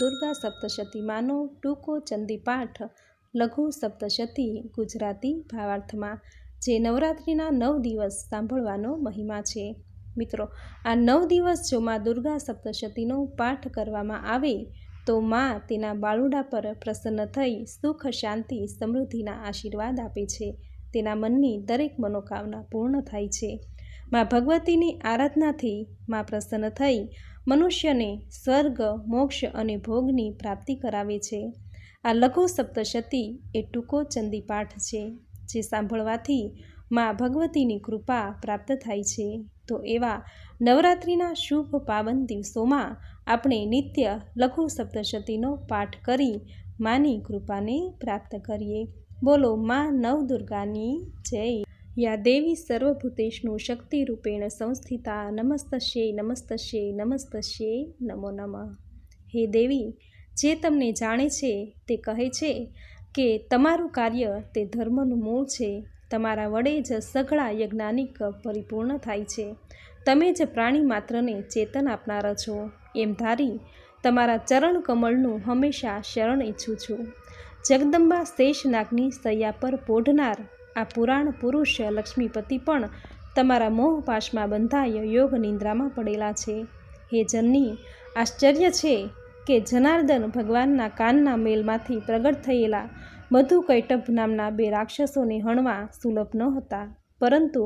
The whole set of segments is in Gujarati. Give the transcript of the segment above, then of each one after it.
દુર્ગા સપ્તશતીમાંનો ટૂંકો ચંદી પાઠ. લઘુ સપ્તશતી ગુજરાતી ભાવાર્થમાં, જે નવરાત્રિના નવ દિવસ સાંભળવાનો મહિમા છે. મિત્રો, આ નવ દિવસ જો માં દુર્ગા સપ્તશતીનો પાઠ કરવામાં આવે, તો માં તેના બાળુડા પર પ્રસન્ન થઈ સુખ, શાંતિ, સમૃદ્ધિના આશીર્વાદ આપે છે. તેના મનની દરેક મનોકામના પૂર્ણ થાય છે. માં ભગવતીની આરાધનાથી માં પ્રસન્ન થઈ મનુષ્યને સ્વર્ગ, મોક્ષ અને ભોગની પ્રાપ્તિ કરાવે છે. આ લઘુ સપ્તશતી એ ટૂંકો ચંદી પાઠ છે, જે સાંભળવાથી માં ભગવતીની કૃપા પ્રાપ્ત થાય છે. તો એવા નવરાત્રિના શુભ પાવન દિવસોમાં આપણે નિત્ય લઘુ સપ્તશતીનો પાઠ કરી માની કૃપાને પ્રાપ્ત કરીએ. બોલો માં નવદુર્ગાની જય. યા દેવી સર્વભૂતેષનું શક્તિરૂપેણ સંસ્થિતા નમસ્તશે નમસ્તશે નમસ્તશે નમો નમઃ. હે દેવી, જે તમને જાણે છે તે કહે છે કે તમારું કાર્ય તે ધર્મનું મૂળ છે. તમારા વડે જ સઘળા યજ્ઞાનિક પરિપૂર્ણ થાય છે. તમે જ પ્રાણી માત્રને ચેતન આપનારા છો. એમ ધારી તમારા ચરણ કમળનું હંમેશા શરણ ઈચ્છું છું. જગદંબા શેષનાગની સૈયા પર પોઢનાર આ પુરાણ પુરુષ લક્ષ્મીપતિ પણ તમારા મોહપાશમાં બંધાય યોગ નિંદ્રામાં પડેલા છે. હે જન્ની, આશ્ચર્ય છે કે જનાર્દન ભગવાનના કાનના મેલમાંથી પ્રગટ થયેલા મધુ કૈટભ નામના બે રાક્ષસોને હણવા સુલભ ન હતા, પરંતુ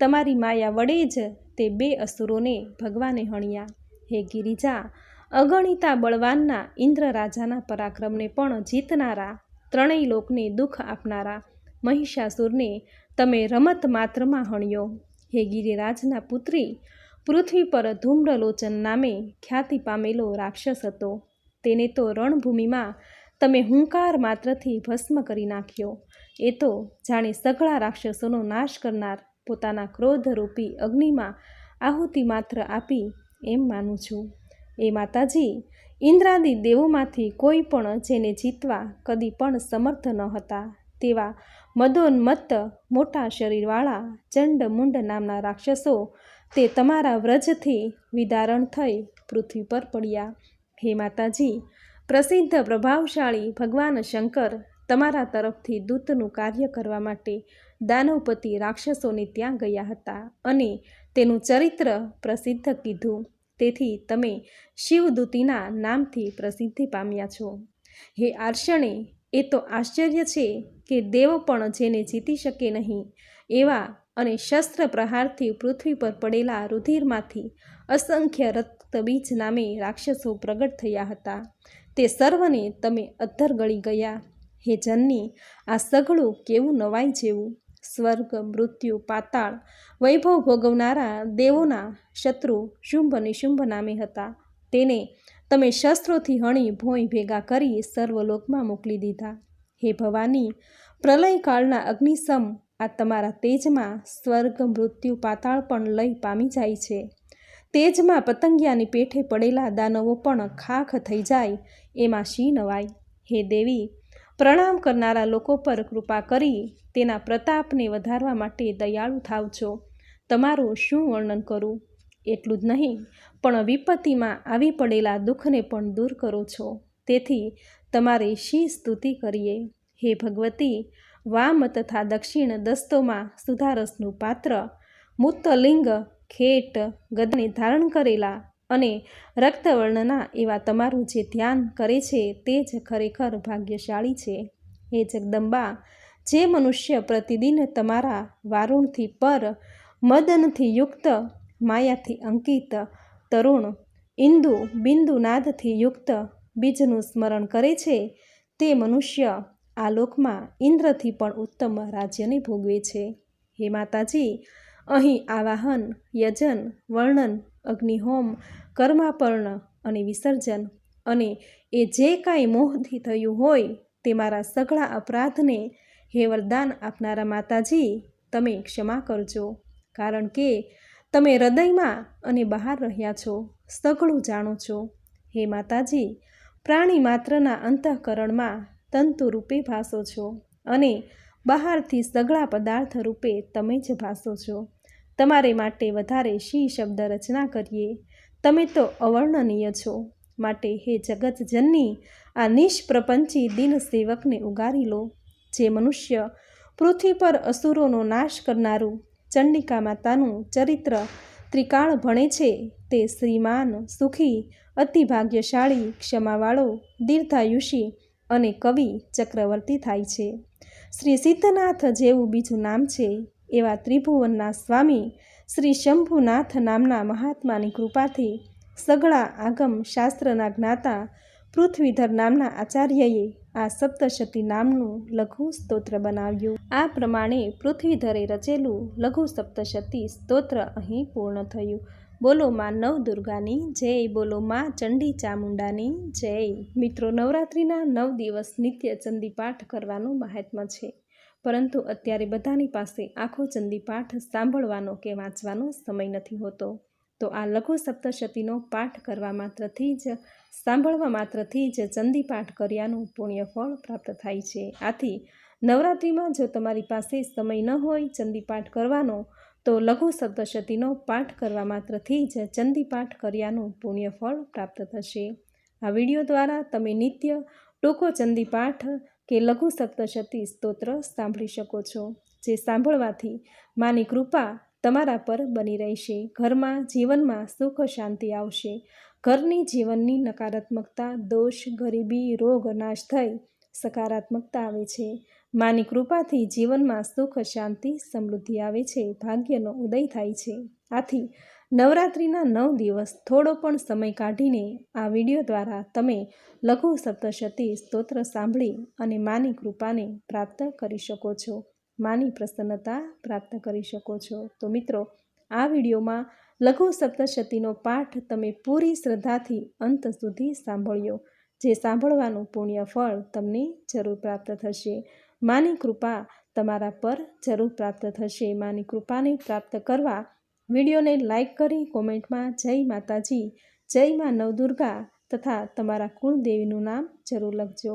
તમારી માયા વડે જ તે બે અસુરોને ભગવાને હણ્યા. હે ગિરિજા, અગણિતા બળવાનના ઇન્દ્ર રાજાના પરાક્રમને પણ જીતનારા ત્રણેય લોકને દુઃખ આપનારા મહિષાસુરને તમે રમત માત્રમાં હણ્યો. હે ગિરિરાજના પુત્રી, પૃથ્વી પર ધૂમ્રલોચન નામે ખ્યાતિ પામેલો રાક્ષસ હતો. તેને તો રણભૂમિમાં તમે હુંકાર માત્રથી ભસ્મ કરી નાખ્યો. એ તો જાણે સઘળા રાક્ષસોનો નાશ કરનાર પોતાના ક્રોધરૂપી અગ્નિમાં આહુતિ માત્ર આપી એમ માનું છું. એ માતાજી, ઇન્દ્રાદી દેવોમાંથી કોઈ પણ જેને જીતવા કદી પણ સમર્થ ન હતા તેવા મદોન્મત્ત મોટા શરીરવાળા ચંડમુંડ નામના રાક્ષસો તે તમારા વ્રજથી વિદારણ થઈ પૃથ્વી પર પડ્યા. હે માતાજી, પ્રસિદ્ધ પ્રભાવશાળી ભગવાન શંકર તમારા તરફથી દૂતનું કાર્ય કરવા માટે દાનવપતિ રાક્ષસોને ત્યાં ગયા હતા અને તેનું ચરિત્ર પ્રસિદ્ધ કીધું. તેથી તમે શિવદૂતીના નામથી પ્રસિદ્ધિ પામ્યા છો. હે આર્ષણે એ તો આશ્ચર્ય છે કે દેવ પણ જેને જીતી શકે નહીં, એવા અને શસ્ત્ર પ્રહારથી પૃથ્વી પર પડેલા રુધિરમાંથી અસંખ્ય રક્તબીજ નામે રાક્ષસો પ્રગટ થયા હતા. તે સર્વને તમે અધ્ધર ગળી ગયા. હે જન્ની, આ સઘળું કેવું નવાઈ જેવું? સ્વર્ગ, મૃત્યુ, પાતાળ, વૈભવ ભોગવનારા દેવોના શત્રુ શુંભ નિશુંભ નામે હતા. તેને તમે શસ્ત્રોથી હણી ભોંય ભેગા કરી સર્વલોકમાં મોકલી દીધા. હે ભવાની, પ્રલયકાળના અગ્નિસમ આ તમારા તેજમાં સ્વર્ગ, મૃત્યુ, પાતાળ પણ લઈ પામી જાય છે. તેજમાં પતંગિયાની પેઠે પડેલા દાનવો પણ ખાખ થઈ જાય, એમાં શી નવાય? હે દેવી, પ્રણામ કરનારા લોકો પર કૃપા કરી તેના પ્રતાપને વધારવા માટે દયાળુ થાવ છો તમારું શું વર્ણન કરું? એટલું જ નહીં, પણ વિપત્તિમાં આવી પડેલા દુઃખને પણ દૂર કરો છો. તેથી તમારે શી સ્તુતિ કરીએ? હે ભગવતી, વામ તથા દક્ષિણ દસ્તોમાં સુધારસનું પાત્ર મૂતલિંગ ખેટ, ગદને ધારણ કરેલા અને રક્તવર્ણના એવા તમારું જે ધ્યાન કરે છે તે જ ખરેખર ભાગ્યશાળી છે. હે જગદંબા, જે મનુષ્ય પ્રતિદિન તમારા વારુણથી પર, મદનથી યુક્ત માયાથી અંકિત તરુણ ઇન્દુ બિંદુનાદથી યુક્ત બીજનું સ્મરણ કરે છે, તે મનુષ્ય આ લોકમાં ઇન્દ્રથી પણ ઉત્તમ રાજ્યને ભોગવે છે. હે માતાજી, અહીં આવાહન, યજન, વર્ણન, અગ્નિહોમ, કર્માપર્ણ અને વિસર્જન અને એ જે કાંઈ મોહથી થયું હોય તે મારા સઘળા અપરાધને હે વરદાન આપનારા માતાજી, તમે ક્ષમા કરજો. કારણ કે તમે હૃદયમાં અને બહાર રહ્યા છો, સઘળું જાણો છો. હે માતાજી, પ્રાણી માત્રના અંતઃકરણમાં તંતુ રૂપે ભાસો છો અને બહારથી સઘળા પદાર્થ રૂપે તમે જ ભાસો છો. તમારે માટે વધારે શી શબ્દ રચના કરીએ? તમે તો અવર્ણનીય છો. માટે હે જગતજનની, આ નિષ્પ્રપંચી દિન સેવકને ઉગારી લો. જે મનુષ્ય પૃથ્વી પર અસુરોનો નાશ કરનારું ચંડિકા માતાનું ચરિત્ર ત્રિકાળ ભણે છે તે શ્રીમાન, સુખી અતિ ભાગ્યશાળી ક્ષમાવાળો, દીર્ઘાયુષી અને કવિ ચક્રવર્તી થાય છે. શ્રી સિદ્ધનાથ જેવું બીજું નામ છે. એવા ત્રિભુવનના સ્વામી શ્રી શંભુનાથ નામના મહાત્માની કૃપાથી સઘળા આગમ શાસ્ત્રના જ્ઞાતા પૃથ્વીધર નામના આચાર્યએ આ સપ્તશતી નામનું લઘુ સ્તોત્ર બનાવ્યું. આ પ્રમાણે પૃથ્વીધરે રચેલું લઘુ સપ્તશતી સ્તોત્ર અહીં પૂર્ણ થયું. બોલો માં નવ દુર્ગાની જય બોલો માં ચંડી ચામુંડાની જય. મિત્રો, નવરાત્રિના નવ દિવસ નિત્ય ચંદી પાઠ કરવાનું મહાત્મ્ય છે. પરંતુ અત્યારે બધાની પાસે આખો ચંદી પાઠ સાંભળવાનો કે વાંચવાનો સમય નથી હોતો. તો આ લઘુ સપ્તશતીનો પાઠ કરવા માત્રથી જ, સાંભળવા માત્રથી જ ચંદી પાઠ કર્યાનું પુણ્યફળ પ્રાપ્ત થાય છે. આથી, નવરાત્રિમાં જો તમારી પાસે સમય ન હોય ચંદી પાઠ કરવાનો, તો લઘુ સપ્તશતીનો પાઠ કરવા માત્રથી જ ચંદી પાઠ કર્યાનું પુણ્યફળ પ્રાપ્ત થશે. આ વીડિયો દ્વારા તમે નિત્ય ટૂંકો ચંદી પાઠ કે લઘુ સપ્તશતી સ્તોત્ર સાંભળી શકો છો, જે સાંભળવાથી માની કૃપા તમારા પર બની રહેશે. ઘરમાં જીવનમાં સુખ શાંતિ આવશે. ઘરની જીવનની નકારાત્મકતા, દોષ, ગરીબી, રોગ, નાશ થઈ સકારાત્મકતા આવે છે. માની કૃપાથી જીવનમાં સુખ, શાંતિ, સમૃદ્ધિ આવે છે. ભાગ્યનો ઉદય થાય છે. આથી નવરાત્રિના નવ દિવસ થોડો પણ સમય કાઢીને આ વીડિયો દ્વારા તમે લઘુ સપ્તશતી સ્તોત્ર સાંભળી અને માની કૃપાને પ્રાપ્ત કરી શકો છો. માની પ્રસન્નતા પ્રાપ્ત કરી શકો છો. તો મિત્રો, આ વિડીયોમાં લઘુ સપ્તશતીનો પાઠ તમે પૂરી શ્રદ્ધાથી અંત સુધી સાંભળ્યો, જે સાંભળવાનું પુણ્ય ફળ તમને જરૂર પ્રાપ્ત થશે. માની કૃપા તમારા પર જરૂર પ્રાપ્ત થશે. માની કૃપાને પ્રાપ્ત કરવા વિડીયોને લાઇક કરી કોમેન્ટમાં જય માતાજી, જય મા નવદુર્ગા તથા તમારા કુળદેવીનું નામ જરૂર લખજો.